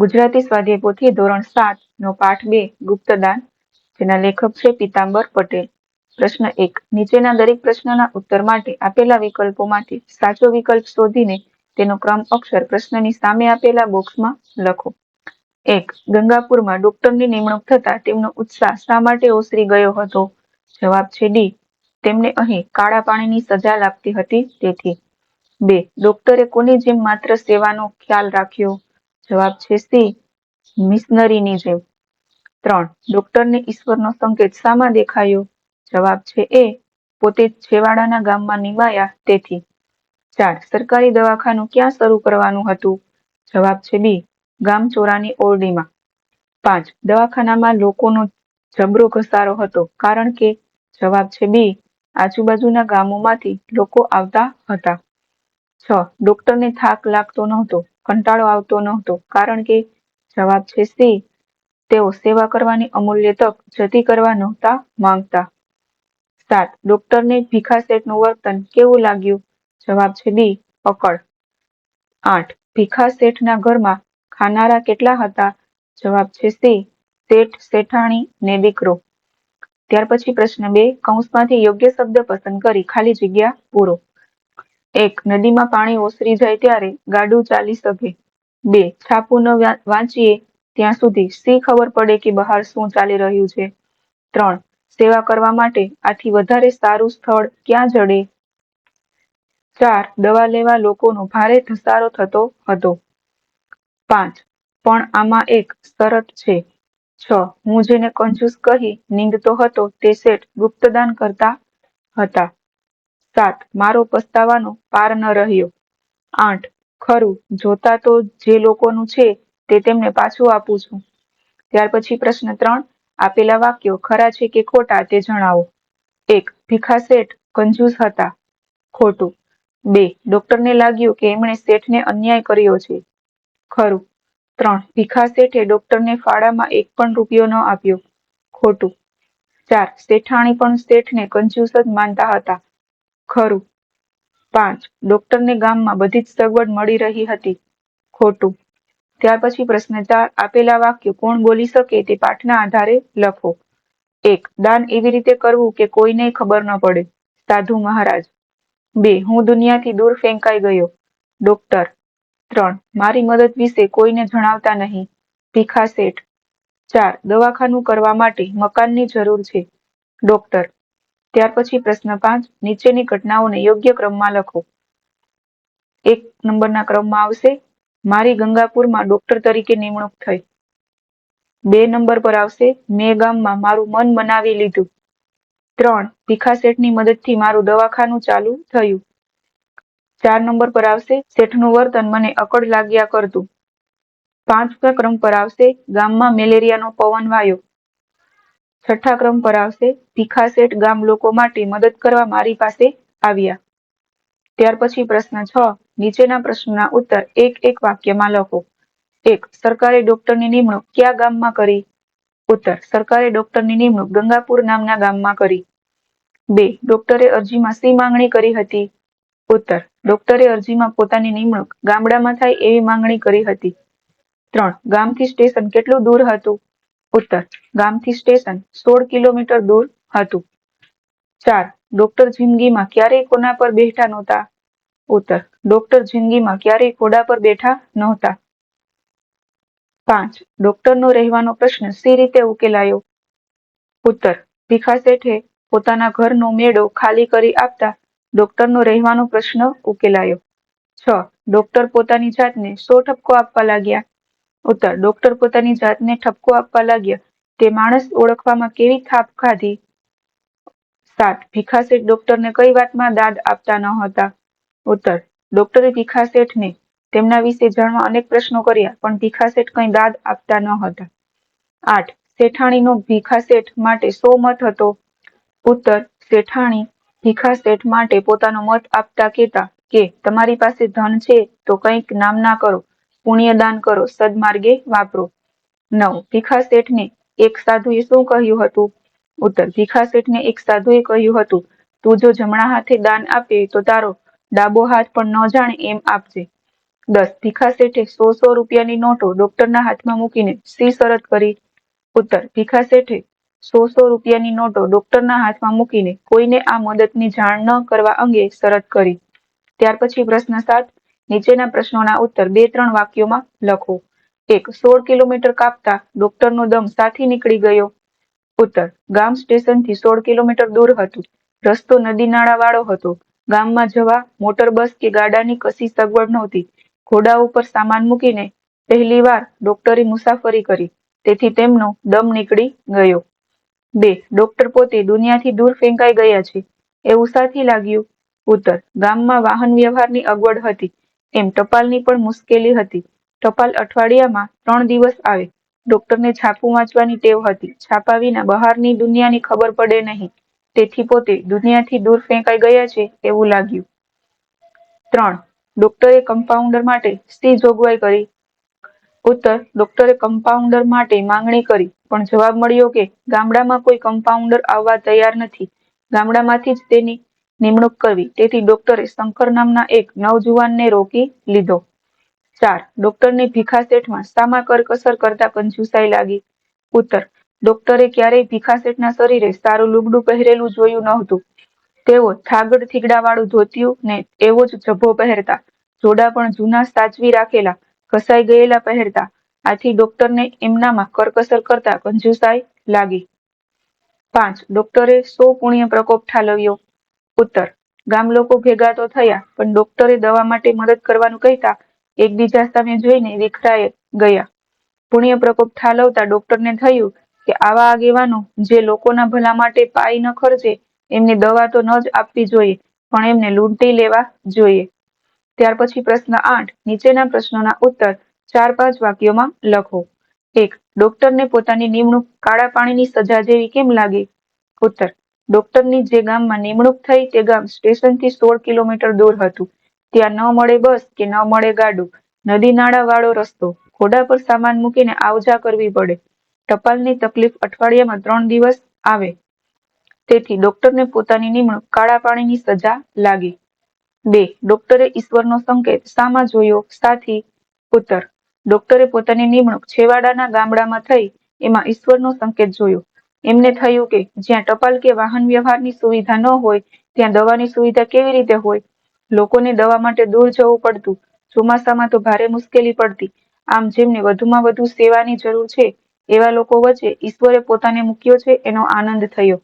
ગુજરાતી સ્વાધ્યાય પોથી ધોરણ સાત નો પાઠ બે, ગુપ્તદાન, જેના લેખક છે પીતાંબર પટેલ. પ્રશ્ન એક, નીચેના દરેક પ્રશ્નના ઉત્તર માટે આપેલા વિકલ્પોમાંથી સાચો વિકલ્પ શોધીને તેનો ક્રમ અક્ષર પ્રશ્નની સામે આપેલા બોક્સમાં લખો. એક, ગંગાપુરમાં ડોક્ટરની નિમણૂક થતા તેમનો ઉત્સાહ શા માટે ઓસરી ગયો હતો? જવાબ છે ડી, તેમને અહીં કાળા પાણીની સજા લાગતી હતી તેથી. બે, ડોક્ટરે કોની જેમ માત્ર સેવાનો ખ્યાલ રાખ્યો? જવાબ છે સી, મિશનરીની જેમ. ત્રણ, ડોક્ટરને ઈશ્વરનો સંકેત શામાં દેખાયો? જવાબ છે એ, પોતે છેવાડાના ગામમાં નિમાયા તેથી. ચાર, સરકારી દવાખાનું ક્યાં શરૂ કરવાનું હતું? જવાબ છે બી ગામ ચોરાની ઓરડીમાં. પાંચ, દવાખાનામાં લોકોનો જબરો ઘસારો હતો કારણ કે, જવાબ છે બી, આજુબાજુના ગામોમાંથી લોકો આવતા હતા. છ, ડોક્ટરને થાક લાગતો નહોતો. કંટાળો આવતો નહોતો, કારણ કે જવાબ છે સી. તેઓ સેવા કરવાની અમૂલ્ય તક જતી કરવા નહોતા માંગતા. સાત. ડોક્ટરને ભીખા શેઠનું વર્તન કેવું લાગ્યું? જવાબ છે બી અકળ આઠ. ભીખા શેઠના ઘરમાં ખાનારા કેટલા હતા? જવાબ છે સી, શેઠ શેઠાણી ને દીકરો. ત્યાર પછી પ્રશ્ન બે, કૌંસમાંથી યોગ્ય શબ્દ પસંદ કરી ખાલી જગ્યા પૂરો. એક નદીમાં પાણી ઓસરી જાય ત્યારે ગાડું ચાલી શકે. બે, છાપું ન વાંચીએ ત્યાં સુધી સી ખબર પડે કે બહાર શું ચાલી રહ્યું છે? ત્રણ, સેવા કરવા માટે આથી વધારે સારું સ્થળ ક્યાં જડે? ચાર, દવા લેવા લોકોનો ભારે ધસારો થતો હતો. પાંચ, પણ આમાં એક શરત છે. છ, હું જેને કંજૂસ કહી નીંદતો હતો તે શેઠ ગુપ્તદાન કરતા હતા. સાત. મારો પસ્તાવાનો પાર ન રહ્યો. આઠ. ખરું, જોતા તો જે લોકોનું છે તે તેમને પાછું આપું છું. ત્યાર પછી પ્રશ્ન ત્રણ. આપેલા વાક્યો ખરા છે કે ખોટા તે જણાવો. એક. ભીખા શેઠ કંજૂસ હતા. ખોટું. બે. ડોક્ટરને લાગ્યું કે એમણે શેઠને અન્યાય કર્યો છે. ખરું. ત્રણ. ભીખા શેઠે ડોક્ટરને ફાળામાં એક પણ રૂપિયો ન આપ્યો. ખોટું. ચાર. શેઠાણી પણ શેઠને કંજૂસ જ માનતા હતા. ખરું. પાંચ, ડોક્ટરને ગામમાં બધી જ સગવડ મળી રહી હતી. ખોટું. ત્યાર પછી પ્રશ્ન ચાર આપેલા વાક્ય કોણ બોલી શકે તે પાઠના આધારે લખો. એક, દાન એવી રીતે કરવું કે કોઈને ખબર ન પડે. સાધુ મહારાજ. બે, હું દુનિયાથી દૂર ફેંકાઈ ગયો. ડોક્ટર. ત્રણ, મારી મદદ વિશે કોઈને જણાવતા નહીં. ભીખા શેઠ ચાર, દવાખાનું કરવા માટે મકાનની જરૂર છે. ડોક્ટર. ત્યાર પછી પ્રશ્ન પાંચ, નીચેની ઘટનાઓને યોગ્ય ક્રમમાં લખો. એક નંબરના ક્રમમાં આવશે, મારી ગંગાપુરમાં ડોક્ટર તરીકે નિમણૂક થઈ. બે નંબર પર આવશે, મેં ગામમાં મારું મન બનાવી લીધું. ત્રણ, ભીખા શેઠની મદદથી મારું દવાખાનું ચાલુ થયું. ચાર નંબર પર આવશે, શેઠનું વર્તન મને અકળ લાગ્યા કરતું. પાંચમા ક્રમ પર આવશે, ગામમાં મેલેરિયાનો પવન વાયો. છઠ્ઠા ક્રમ પર આવશે. ભીખા ગામ લોકો માટે મદદ કરવા મારી પાસે આવ્યા. ત્યાર પછી પ્રશ્ન છ. નીચેના પ્રશ્નના ઉત્તર એક એક વાક્યમાં લખો. એક, સરકારે ડોક્ટરની નિમણૂક કયા ગામમાં કરી? ઉત્તર, સરકારે ડોક્ટરની નિમણૂક ગંગાપુર નામના ગામમાં કરી. બે, ડોક્ટરે અરજીમાં શી માંગણી કરી હતી? ઉત્તર, ડોક્ટરે અરજીમાં પોતાની નિમણૂક ગામડામાં થાય એવી માંગણી કરી હતી. ત્રણ, ગામથી સ્ટેશન કેટલું દૂર હતું? ઉત્તર, ગામથી સ્ટેશન સોળ કિલોમીટર દૂર હતું. ચાર ડોક્ટર જિંદગીમાં ક્યારેય કોના પર બેઠા નહોતા. ઉત્તર ડોક્ટર જિંદગીમાં ક્યારેય ઘોડા પર બેઠા નહોતા. પાંચ ડોક્ટરનો રહેવાનો પ્રશ્ન સી રીતે ઉકેલાયો. ઉત્તર, ભીખા શેઠે પોતાના ઘરનો મેળો ખાલી કરી આપતા ડોક્ટરનો રહેવાનો પ્રશ્ન ઉકેલાયો. છ ડોક્ટર પોતાની જાતને સો ઠપકો આપવા લાગ્યા. ઉત્તર. ડોક્ટર પોતાની જાતને ઠપકો આપવા લાગ્યા. તે માણસ ઓળખવામાં કેવી થાપ ખાધી? સાત. ભીખા ડોક્ટરને કઈ વાતમાં દાદ આપતા ન હતા? ઉત્તર. ડોક્ટરે ભીખા તેમના વિશે જાણવા અનેક પ્રશ્નો કર્યા, પણ ભીખા શેઠ કઈ દાદ આપતા ન હતા. આઠ. શેઠાણીનો ભીખા શેઠ માટે સો મત હતો? ઉત્તર. શેઠાણી ભીખા શેઠ માટે પોતાનો મત આપતા કહેતા કે, તમારી પાસે ધન છે, તો કંઈક નામ ના કરો. પુણ્યદાન કરો, સદમાર્ગે વાપરો. નવ, ભીખા શેઠને એક સાધુએ શું કહ્યું હતું? ઉત્તર, ભીખા શેઠને એક સાધુએ કહ્યું હતું, તું જો જમણા હાથે દાન આપે તો તારો ડાબો હાથ પણ ન જાણે એમ આપજે. દસ, ભીખા શેઠે સો સો રૂપિયાની નોટો ડોક્ટરના હાથમાં મૂકીને શી શરત કરી. ઉત્તર, ભીખા શેઠે સો સો રૂપિયાની નોટો ડોક્ટરના હાથમાં મૂકીને કોઈને આ મદદની જાણ ન કરવા અંગે શરત કરી. ત્યાર પછી પ્રશ્ન સાત નીચેના પ્રશ્નોના ઉત્તર બે ત્રણ વાક્યોમાં લખો. એક, સોળ કિલોમીટર કાપતા ડોક્ટરનો દમ સાથી નીકળી ગયો. ઉત્તર, ગામ સ્ટેશનથી સોળ કિલોમીટર દૂર હતું. રસ્તો નદી નાળા હતો. ગામમાં જવા મોટર બસ કે ગાડાની કશી સગવડ નહોતી. ઘોડા ઉપર સામાન મૂકીને પહેલી વાર ડોક્ટરે મુસાફરી કરી. તેથી તેમનો દમ નીકળી ગયો. બે, ડોક્ટર પોતે દુનિયાથી દૂર ફેંકાઈ ગયા છે. એવું સાથી લાગ્યું. ઉત્તર, ગામમાં વાહન વ્યવહારની અગવડ હતી. એમ ટપાલની પણ મુશ્કેલી હતી. ટપાલ અઠવાડિયામાં ત્રણ દિવસ આવે. ડોક્ટરને છાપું વાંચવાની ટેવ હતી. છાપા વિના બહારની દુનિયાની ખબર પડે નહીં. તેથી પોતે દુનિયાથી દૂર ફેંકાઈ ગયા છે એવું લાગ્યું. ત્રણ. ડોક્ટરે કમ્પાઉન્ડર માટે શી જોગવાઈ કરી. ઉત્તર. ડોક્ટરે કમ્પાઉન્ડર માટે માંગણી કરી, પણ જવાબ મળ્યો કે ગામડામાં કોઈ કમ્પાઉન્ડર આવવા તૈયાર નથી. ગામડામાંથી જ તેની નિમણૂક કરવી. તેથી ડોક્ટરે શંકર નામના એક નવજુવાનને રોકી લીધો. ચાર ડોક્ટરની ભીખા શેઠમાં શામાં કરકસર કરતા કંજુસાઈ લાગી. ઉત્તર ડોક્ટરે ક્યારેય ભીખા શેઠના શરીરે સારું લુગડું પહેરેલું જોયું નહોતું. તેઓ થાગડ થીગડા વાળું ધોતિયું ને એવો જ જભો પહેરતા. જોડા પણ જૂના સાચવી રાખેલા, ઘસાઈ ગયેલા પહેરતા. આથી ડોક્ટરને એમનામાં કરકસર કરતા કંજુસાઈ લાગી. પાંચ ડોક્ટરે સો પુણ્ય પ્રકોપ ઠાલવ્યો. ઉત્તર. ગામ લોકો ભેગા તો થયા, પણ ડોક્ટરે દવા માટે મદદ કરવાનું કહેતા એકબીજા સામે જોઈને વિખરાઈ ગયા. પુણ્ય પ્રકોપ ઠાલવતા ડોક્ટરને થયું કે આવા આગેવાનો જે લોકોના ભલા માટે પાઈ ન ખર્ચે, એમને દવા તો ન જ આપવી જોઈએ, પણ એમને લૂંટી લેવા જોઈએ. ત્યાર પછી પ્રશ્ન આઠ, નીચેના પ્રશ્નોના ઉત્તર ચાર પાંચ વાક્યોમાં લખો. એક ડોક્ટરને પોતાની નિમણૂક કાળા પાણીની સજા જેવી કેમ લાગી? ઉત્તર ડોક્ટરની જે ગામમાં નિમણૂક થઈ તે ગામ સ્ટેશનથી સોળ કિલોમીટર દૂર હતું. ત્યાં ન મળે બસ કે ન મળે ગાડું, નદી નાળા વાળો રસ્તો, ઘોડા પર સામાન મૂકીને આવજા કરવી પડે. ટપાલની તકલીફ અઠવાડિયામાં ત્રણ દિવસ આવે. તેથી ડોક્ટરને પોતાની નિમણૂક કાળા પાણીની સજા લાગી. બે, ડોક્ટરે ઈશ્વરનો સંકેત શામાં જોયો? સાથી, ઉત્તર. ડોક્ટરે પોતાની નિમણૂક છેવાડાના ગામડામાં થઈ, એમાં ઈશ્વરનો સંકેત જોયો. એમને થયું કે જ્યાં ટપાલ કે વાહન વ્યવહારની સુવિધા ન હોય, ત્યાં દવાની સુવિધા કેવી રીતે હોય? લોકોને દવા માટે દૂર જવું પડતું. ચોમાસામાં તો ભારે મુશ્કેલી પડતી. આમ જેમને વધુમાં વધુ સેવાની જરૂર છે, એવા લોકો વચ્ચે ઈશ્વરે પોતાને મૂક્યો છે એનો આનંદ થયો.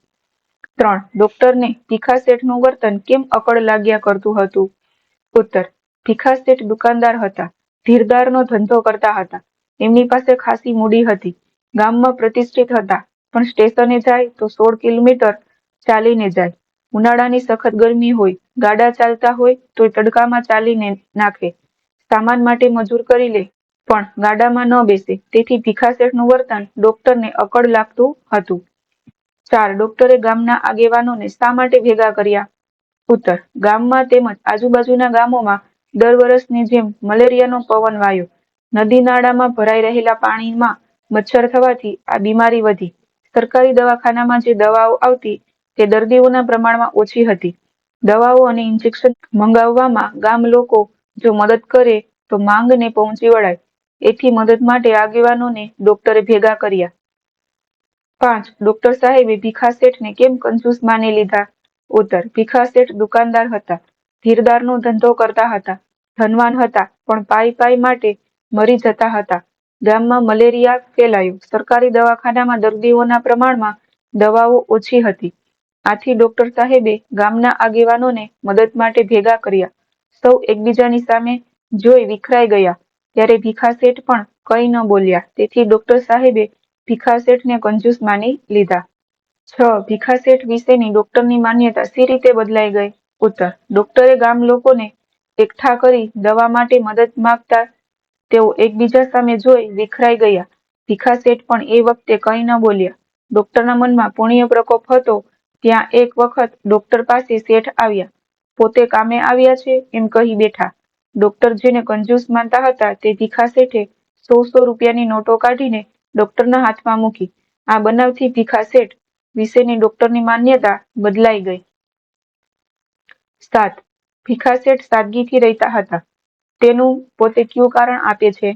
ત્રણ, ડોક્ટરને ભીખા શેઠનું વર્તન કેમ અકળ લાગ્યા કરતું હતું? ઉત્તર, ભીખા શેઠ દુકાનદાર હતા. ધીરદારનો ધંધો કરતા હતા. એમની પાસે ખાસી મૂડી હતી. ગામમાં પ્રતિષ્ઠિત હતા. પણ સ્ટેશને જાય તો સોળ કિલોમીટર ચાલીને જાય. ઉનાળાની સખત ગરમી હોય, ગાડા ચાલતા હોય, તો તડકામાં ચાલીને નાખે. સામાન માટે મજૂર કરી લે, પણ ગાડામાં ન બેસે. તેથી ભીખાશેઠનું વર્તન ડોક્ટરને અકળ લાગતું હતું. ચાર ડોક્ટરે ગામના આગેવાનોને શા માટે ભેગા કર્યા? ઉત્તર. ગામમાં તેમજ આજુબાજુના ગામોમાં દર વર્ષની જેમ મલેરિયાનો પવન વાયો. નદી નાળામાં ભરાઈ રહેલા પાણીમાં મચ્છર થવાથી આ બીમારી વધી. સરકારી દવાખાનામાં જે દવાઓ આવતી તે દર્દીઓના પ્રમાણમાં ઓછી હતી. દવાઓ અને ઇન્જેક્શન મંગાવવામાં ગામ લોકો જો મદદ કરે તો માંગને પહોંચી વળાય. એથી મદદ માટે આગેવાનોને ડોક્ટરે ભેગા કર્યા. પાંચ, ડોક્ટર સાહેબે ભીખા શેઠને કેમ કંજૂસ માની લીધા? ઉત્તર, ભીખા શેઠ દુકાનદાર હતા. ધીરદારનો ધંધો કરતા હતા. ધનવાન હતા, પણ પાઈ પાઈ માટે મરી જતા હતા. ગામમાં મલેરિયા ફેલાયું. સરકારી દવાખાનામાં દર્દીઓના પ્રમાણમાં દવાઓ ઓછી હતી. આથી ડોક્ટર સાહેબે ગામના આગેવાનોને મદદ માટે ભેગા કર્યા. સૌ એકબીજાની સામે જોઈ વિખરાઈ ગયા. ત્યારે ભીખા શેઠ પણ કંઈ ન બોલ્યા. તેથી ડોક્ટર સાહેબે ભીખા શેઠને કંજૂસ માની લીધા. છ. ભીખા શેઠ વિશેની ડોક્ટરની માન્યતા સી રીતે બદલાઈ ગઈ? ઉત્તર. ડોક્ટરે ગામ લોકોને એકઠા કરી દવા માટે મદદ માંગતા તેઓ એકબીજા સામે જોઈ વિખરાઈ ગયા. ભીખા શેઠ પણ એ વખતે કંઈ ન બોલ્યા. ડોક્ટરના મનમાં પુણ્ય પ્રકોપ હતો. ત્યાં એક વખત ડોક્ટર પાસે શેઠ આવ્યા. પોતે કામે આવ્યા છે? એમ કહી બેઠા. ડોક્ટર જેને કંજૂસ માનતા હતા તે ભીખા શેઠે સો સો રૂપિયાની નોટો કાઢીને ડોક્ટરના હાથમાં મૂકી. આ બનાવથી ભીખા શેઠ વિશેની ડોક્ટરની માન્યતા બદલાઈ ગઈ. સાત. ભીખા શેઠ સાદગીથી રહેતા હતા. તેનું પોતે કયું કારણ આપે છે?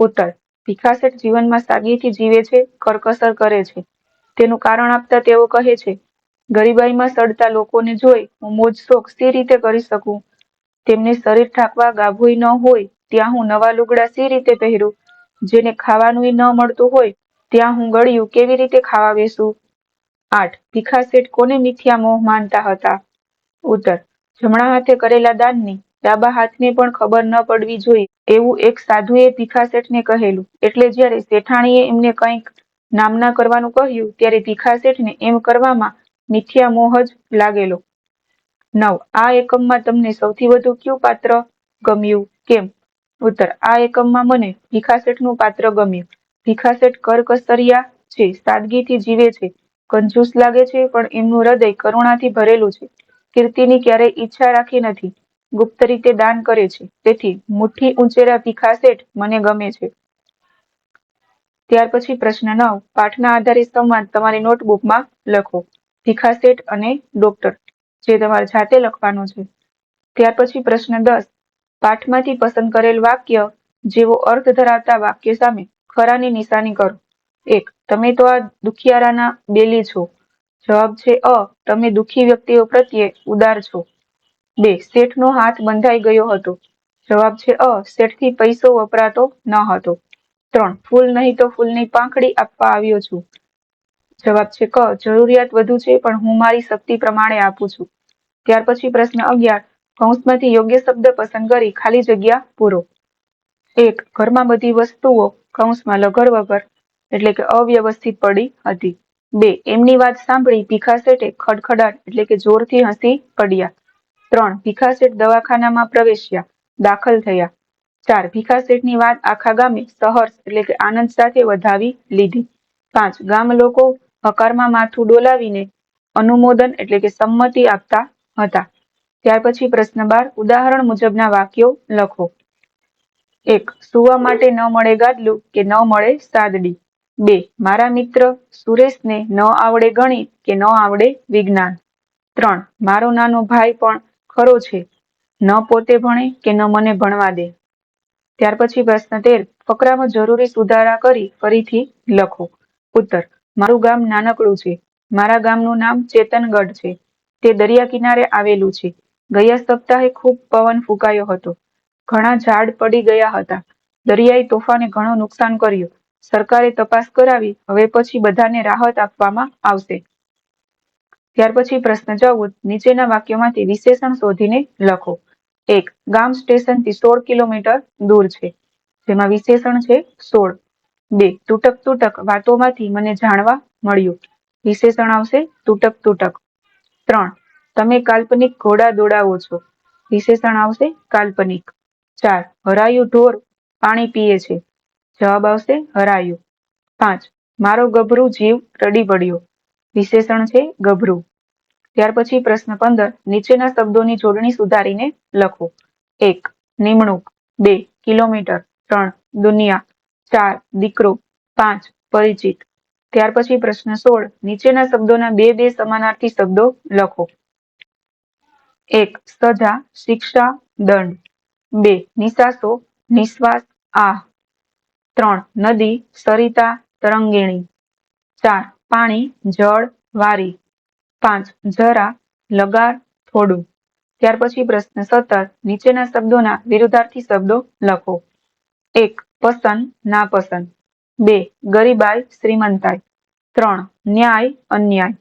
ઉત્તર ભીખાશેઠ જીવનમાં સાદગીથી જીવે છે, કરકસર કરે છે. તેનું કારણ આપતા તેઓ કહે છે, ગરીબાઈમાં સડતા લોકોને જોઈ હું મોજ શોખ સી રીતે કરી શકું? તેમને શરીર ઠાકવા ગાભોઈ ન હોય, ત્યાં હું નવા લુગડા સી રીતે પહેરું? જેને ખાવાનું ન મળતું હોય, ત્યાં હું ગળ્યું કેવી રીતે ખાવા બેસું? આઠ ભીખા શેઠ કોને મિથ્યા મોહ માનતા હતા? ઉત્તર, જમણા હાથે કરેલા દાનની ડાબા હાથને પણ ખબર ન પડવી જોઈએ, એવું એક સાધુએ ભીખા શેઠને કહેલું. એટલે જ્યારે શેઠાણીએ એમને કંઈક નામના કરવાનું કહ્યું, ત્યારે ભીખા શેઠને એમ કરવામાં મિથ્યા મોહ જ લાગેલો. નવ, આ એકમમાં તમને સૌથી વધુ કયું પાત્ર ગમ્યું? કેમ? ઉત્તર, આ એકમમાં મને ભીખા શેઠનું પાત્ર ગમ્યું. ભીખા શેઠ કરકસરિયા છે, સાદગીથી જીવે છે, કંજૂસ લાગે છે, પણ એમનું હૃદય કરુણાથી ભરેલું છે. કીર્તિની ક્યારેય ઈચ્છા રાખી નથી. ગુપ્ત રીતે દાન કરે છે. તેથી મુઠ્ઠી ઉંચેરા ભીખા શેઠ મને ગમે છે. ત્યાર પછી પ્રશ્ન નવ, પાઠના આધારે સંવાદ તમારી નોટબુકમાં લખો. ભીખા શેઠ અને ડોક્ટર, જે તમારે જાતે લખવાનો છે. ત્યાર પછી પ્રશ્ન દસ, પાઠમાંથી પસંદ કરેલ વાક્ય જેવો અર્થ ધરાવતા વાક્ય સામે ખરાની નિશાની કરો. એક, તમે તો આ દુખિયારાના બેલી છો. જવાબ છે અ, તમે દુઃખી વ્યક્તિઓ પ્રત્યે ઉદાર છો. બે, શેઠનો હાથ બંધાઈ ગયો હતો. જવાબ છે અ, શેઠથી પૈસો વપરાતો ન હતો. ત્રણ, ફૂલ નહીં તો ફૂલની પાંખડી આપવા આવ્યો છું. જવાબ છે ક, જરૂરિયાત વધુ છે, પણ હું મારી શક્તિ પ્રમાણે આપું છું. ત્યાર પછી પ્રશ્ન અગિયાર, કૌંસમાંથી યોગ્ય શબ્દ પસંદ કરી ખાલી જગ્યા પૂરો. એક, ઘરમાં બધી વસ્તુઓ કૌંસમાં લઘર વગર, એટલે કે અવ્યવસ્થિત પડી હતી. બે, એમની વાત સાંભળી ભીખા શેઠે ખડખડાટ, એટલે કે જોરથી હસી પડ્યા. ત્રણ, ભીખા દવાખાનામાં પ્રવેશ્યા, દાખલ થયા. ચાર, ભીખા વાત આખા ગામે સહર્ષ એટલે કે આનંદ સાથે વધાવી લીધી. પાંચ, ગામ લોકો હકારમાં માથું ડોલાવીને અનુમોદન એટલે કે સંમતિ આપતા હતા. ત્યાર પછી પ્રશ્ન બાર, ઉદાહરણ મુજબના વાક્યો લખો. એક, સુવા માટે ન મળે ગાદલું કે ન મળે સાદડી. બે, મારા મિત્ર સુરેશને ન આવડે ગણિત કે ન આવડે વિજ્ઞાન. ત્રણ, મારો નાનો ભાઈ પણ ખરો છે? ન પોતે ભણે કે ન મને ભણવા દે? ત્યાર પછી પ્રશ્ન તેર, ફકરામાં જરૂરી સુધારા કરી ફરીથી લખો. ઉત્તર, મારું ગામ નાનકડું છે. મારા ગામનું નામ ચેતનગઢ છે. તે દરિયા કિનારે આવેલું છે. ગયા સપ્તાહે ખૂબ પવન ફૂંકાયો હતો. ઘણા ઝાડ પડી ગયા હતા. દરિયાઈ તોફાને ઘણું નુકસાન કર્યું. સરકારે તપાસ કરાવી, હવે પછી બધાને રાહત આપવામાં આવશે. ત્યાર પછી પ્રશ્ન ચૌદ નીચેના વાક્યોમાંથી વિશેષણ શોધીને લખો. એક, ગામ સ્ટેશનથી સોળ કિલોમીટર દૂર છે. જેમાં વિશેષણ છે સોળ. બે, તૂટક તૂટક વાતોમાંથી મને જાણવા મળ્યું. વિશેષણ આવશે તૂટક તૂટક. ત્રણ, તમે કાલ્પનિક ઘોડા દોડાવો છો. વિશેષણ આવશે કાલ્પનિક. ચાર, હરાયું ઢોર પાણી પીએ છે. જવાબ આવશે હરાયું. પાંચ, મારો ગભરું જીવ રડી પડ્યો વિશેષણ છે ગભરું. ત્યાર પછી પ્રશ્ન પંદર, નીચેના શબ્દોની જોડણી સુધારીને લખો. એક, નિમણૂક. બે, કિલોમીટર. ત્રણ, દુનિયા. ચાર, દીકરો. પાંચ, પરિચિત. ત્યાર પછી પ્રશ્ન સોળ, નીચેના શબ્દોના બે બે સમાનાર્થી શબ્દો લખો. એક, સજા, શિક્ષા, દંડ. બે, નિશાસો, નિશ્વાસ, આહ. ત્રણ, નદી, સરિતા, તરંગીણી. ચાર, પાણી, જળ, વારી. પાંચ, જરા, લગાર, થોડું. ત્યાર પછી પ્રશ્ન સત્તર, નીચેના શબ્દોના વિરુદ્ધાર્થી શબ્દો લખો. એક, પસંદ, નાપસંદ. બે, ગરીબાઈ, શ્રીમંતાઈ. ત્રણ, ન્યાય, અન્યાય.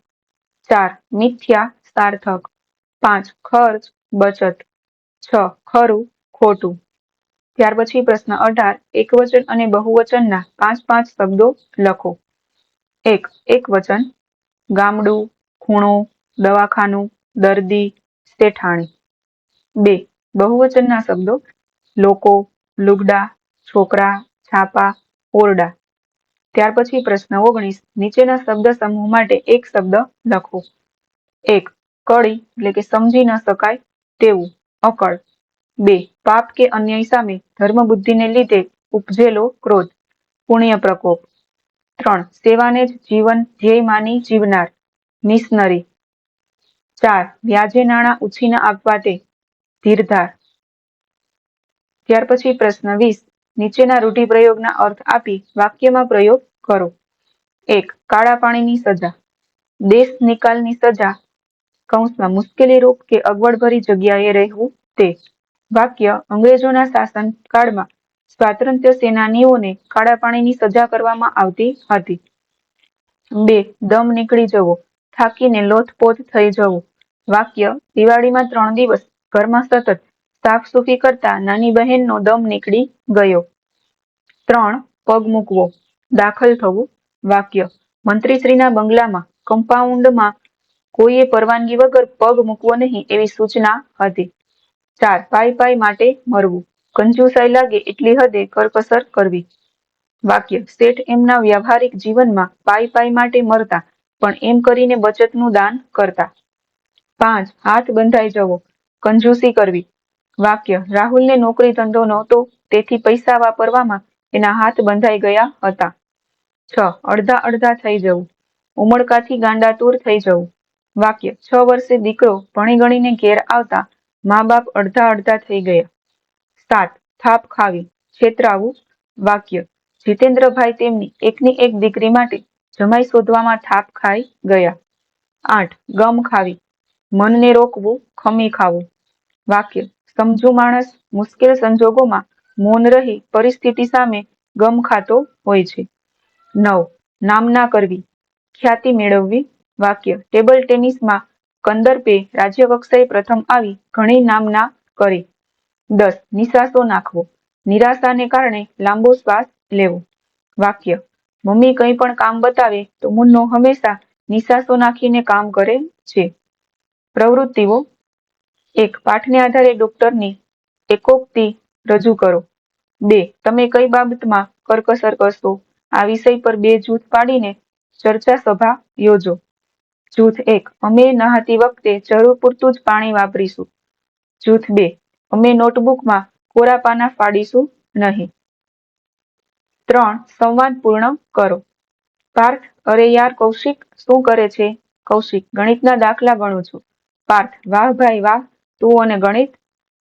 ચાર, મિથ્યા, સાર્થક. પાંચ, ખર્ચ, બચત. છ, ખરું, ખોટું. ત્યાર પછી પ્રશ્ન અઢાર, એકવચન અને બહુવચનના પાંચ પાંચ શબ્દો લખો. એક એકવચન ગામડું ખૂણો, દવાખાનું, દર્દી, શેઠાણી. બે, બહુવચનના શબ્દો. લોકો, લુગડા, છોકરા, છાપા, ઓરડા. ત્યાર પછી પ્રશ્ન ઓગણીસ. નીચેના શબ્દ સમૂહ માટે એક શબ્દ લખો. એક કડી એટલે કે સમજી ન શકાય તેવું. અકળ. બે, પાપ કે અન્યાય સામે ધર્મ બુદ્ધિને લીધે ઉપજેલો ક્રોધ. પુણ્ય પ્રકોપ. ત્રણ, સેવાને જ જીવન ધ્યેય માની જીવનાર. મિશનરી ચાર, વ્યાજે નાણાં ઉછીના આપવા તે ધીરધાર. ત્યાર પછી પ્રશ્ન વીસ, નીચેના રૂઢિપ્રયોગના અર્થ આપી વાક્યમાં પ્રયોગ કરો. એક, કાળા પાણીની સજા. દેશ નિકાલની સજા. કૌંસમાં મુશ્કેલી રૂપ કે અગવડભરી જગ્યાએ રહેવું તે. વાક્ય અંગ્રેજોના શાસન કાળમાં સ્વાતંત્ર્ય સેનાનીઓને કાળા પાણીની સજા કરવામાં આવતી હતી. બે, દમ નીકળી જવો. થાકીને લોથપોથ થઈ જવું. વાક્ય, દિવાળીમાં ત્રણ દિવસ, ઘરમાં સતત સાફ સુફી કરતા નાની બહેનનો દમ નીકળી ગયો. ત્રણ, પગ મૂકવો. દાખલ થવું. વાક્ય, મંત્રીશ્રીના બંગલામાં, કમ્પાઉન્ડમાં કોઈએ પરવાનગી વગર પગ મૂકવો નહીં એવી સૂચના હતી. ચાર, પાઈ પાઈ માટે મરવું. કંજુસાઈ લાગે એટલી હદે કરકસર કરવી. વાક્ય, શેઠ એમના વ્યવહારિક જીવનમાં પાઈ પાઈ માટે મરતા પણ એમ કરીને બચતનું દાન કરતા. પાંચ, હાથ બંધાઈ જવો. કંજૂસી કરવી. વાક્ય, રાહુલને નોકરી ધંધો નહોતો, તેથી પૈસા વાપરવામાં એના હાથ બંધાઈ ગયા હતા. છ, અડધા અડધા થઈ જવું. ઉમળકાથી ગાંડાતુર થઈ જવું. વાક્ય, છ વર્ષે દીકરો ભણી ગણીને ઘેર આવતા મા બાપ અડધા અડધા થઈ ગયા. સાત, થાપ ખાવી. છેતરાવું. વાક્ય, જીતેન્દ્રભાઈ તેમની એકની એક દીકરી માટે જમાઈ શોધવામાં થાપ ખાઈ ગયા. આઠ, ગમ ખાવી. મનને રોકવું, ખમી ખાવું. વાક્ય, સમજુ માણસ મુશ્કેલ સંજોગોમાં મૌન રહી પરિસ્થિતિ સામે ગમ ખાતો હોય છે. નવ નામના કરવી. ખ્યાતિ મેળવવી. વાક્ય, ટેબલ ટેનિસમાં કંદર્પે રાજ્યકક્ષાએ પ્રથમ આવી ઘણી નામના કરી. દસ, નિશાસો નાખવો. નિરાશાને કારણે લાંબો શ્વાસ લેવો. વાક્ય મમ્મી કંઈ પણ કામ બતાવે તો મુન્નો હંમેશા નિશાસો નાખીને કામ કરે છે. પ્રવૃત્તિઓ. એક, પાઠને આધારે ડોક્ટરની એકોક્તિ રજૂ કરો. બે, તમે કઈ બાબતમાં કરકસર કરશો? આ વિષય પર બે જૂથ પાડીને ચર્ચા સભા યોજો. જૂથ એક, અમે નહાતી વખતે જરૂર પૂરતું જ પાણી વાપરીશું. જૂથ બે, અમે નોટબુકમાં કોરા પાના ફાડીશું નહીં. ત્રણ સંવાદ પૂર્ણ કરો. પાર્થ, અરે યાર, કૌશિક, શું કરે છે? કૌશિક, ગણિતના દાખલા ગણું છું. પાર્થ, વાહ ભાઈ વાહ, તું અને ગણિત?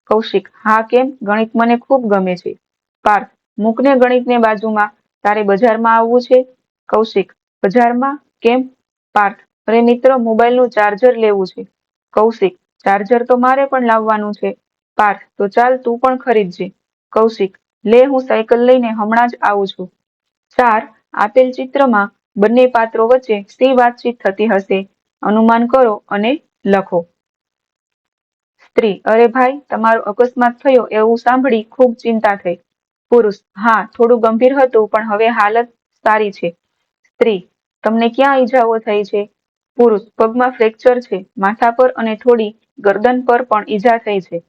કૌશિક, હા કેમ? ગણિત મને ખૂબ ગમે છે. પાર્થ, મૂકને ગણિતને બાજુમાં, તારે બજારમાં આવવું છે? કૌશિક, બજારમાં? કેમ? પાર્થ, અરે મિત્ર, મોબાઈલનું ચાર્જર લેવું છે. કૌશિક, ચાર્જર તો મારે પણ લાવવાનું છે. પાર્થ, તો ચાલ તું પણ ખરીદજે. કૌશિક લે હું સાયકલ લઈને હમણાં જ આવું છું. ચાર, આપેલ ચિત્રમાં બંને પાત્રો વચ્ચે શી વાતચીત થતી હશે? અનુમાન કરો અને લખો. સ્ત્રી, અરે ભાઈ, તમારો અકસ્માત થયો એવું સાંભળી ખૂબ ચિંતા થઈ. પુરુષ, હા, થોડું ગંભીર હતું, પણ હવે હાલત સારી છે. સ્ત્રી, તમને ક્યાં ઈજાઓ થઈ છે? પુરુષ, પગમાં ફ્રેક્ચર છે, માથા પર અને થોડી ગરદન પર પણ ઈજા થઈ છે.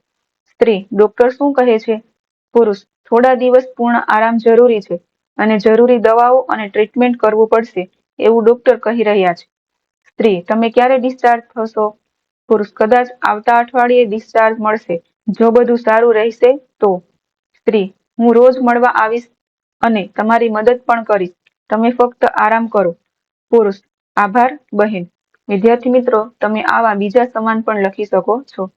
સ્ત્રી, ડોક્ટર શું કહે છે? પુરુષ થોડા દિવસ પૂર્ણ આરામ જરૂરી છે અને જરૂરી દવાઓ અને ટ્રીટમેન્ટ કરવું પડશે એવું ડોક્ટર કહી રહ્યા છે. સ્ત્રી, તમે ક્યારે ડિસ્ચાર્જ થશો? પુરુષ કદાચ આવતા અઠવાડિયે ડિસ્ચાર્જ મળશે. જો બધું સારું રહેશે તો. સ્ત્રી, હું રોજ મળવા આવીશ અને તમારી મદદ પણ કરીશ. તમે ફક્ત આરામ કરો. પુરુષ, આભાર, બહેન. વિદ્યાર્થી મિત્રો, તમે આવા બીજા સમાન પણ લખી શકો છો.